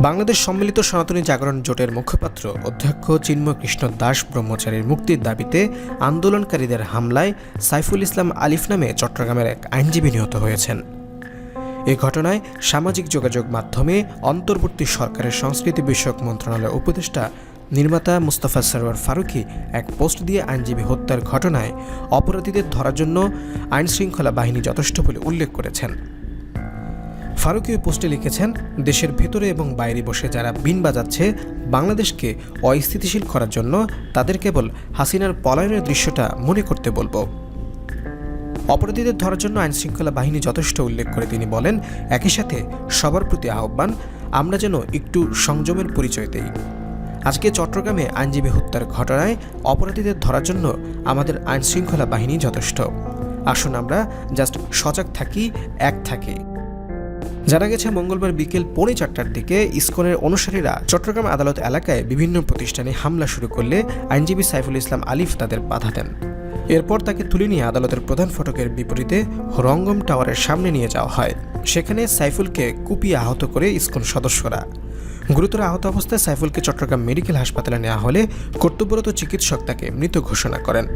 বাংলাদেশ সম্মিলিত সনাতনী জাগরণ জোটের মুখপাত্র অধ্যক্ষ চিন্ময় কৃষ্ণ দাস ব্রহ্মচারীর মুক্তির দাবিতে আন্দোলনকারীদের হামলায় সাইফুল ইসলাম আলিফ নামে চট্টগ্রামের এক আইনজীবী নিহত হয়েছেন। এ ঘটনায় সামাজিক যোগাযোগ মাধ্যমে অন্তর্বর্তী সরকারের সংস্কৃতি বিষয়ক মন্ত্রণালয়ের উপদেষ্টা নির্মাতা মুস্তাফা সরোয়ার ফারুকি এক পোস্ট দিয়ে আইনজীবী হত্যার ঘটনায় অপরাধীদের ধরার জন্য আইনশৃঙ্খলা বাহিনী যথেষ্ট বলে উল্লেখ করেছেন। ফারুকি ওই পোস্টে লিখেছেন, দেশের ভেতরে এবং বাইরে বসে যারা বিন বাজাচ্ছে, বাংলাদেশকে অস্থিতিশীল করার জন্য তাদের কেবল হাসিনার পলায়নের দৃশ্যটা মনে করতে বলব। অপরাধীদের ধরার জন্য আইনশৃঙ্খলা বাহিনী যথেষ্ট উল্লেখ করে তিনি বলেন, একই সাথে সবার প্রতি আহ্বান, আমরা যেন একটু সংযমের পরিচয় দেই। আজকে চট্টগ্রামে আইনজীবী হত্যার ঘটনায় অপরাধীদের ধরার জন্য আমাদের আইনশৃঙ্খলা বাহিনী যথেষ্ট। আসুন আমরা জাস্ট সজাগ থাকি, এক থাকি। জানা গেছে, মঙ্গলবার বিকেল পৌনে চারটার দিকে ইসকনের অনুসারীরা চট্টগ্রাম আদালত এলাকায় বিভিন্ন প্রতিষ্ঠানে হামলা শুরু করলে আইনজীবী সাইফুল ইসলাম আলিফ তাদের বাধা দেন। এরপর তাকে তুলে নিয়ে আদালতের প্রধান ফটকের বিপরীতে রঙ্গম টাওয়ারের সামনে নিয়ে যাওয়া হয়। সেখানে সাইফুলকে কুপিয়ে আহত করে ইসকন সদস্যরা। গুরুতর আহত অবস্থায় সাইফুলকে চট্টগ্রাম মেডিকেল হাসপাতালে নেওয়া হলে কর্তব্যরত চিকিৎসক তাকে মৃত ঘোষণা করেন।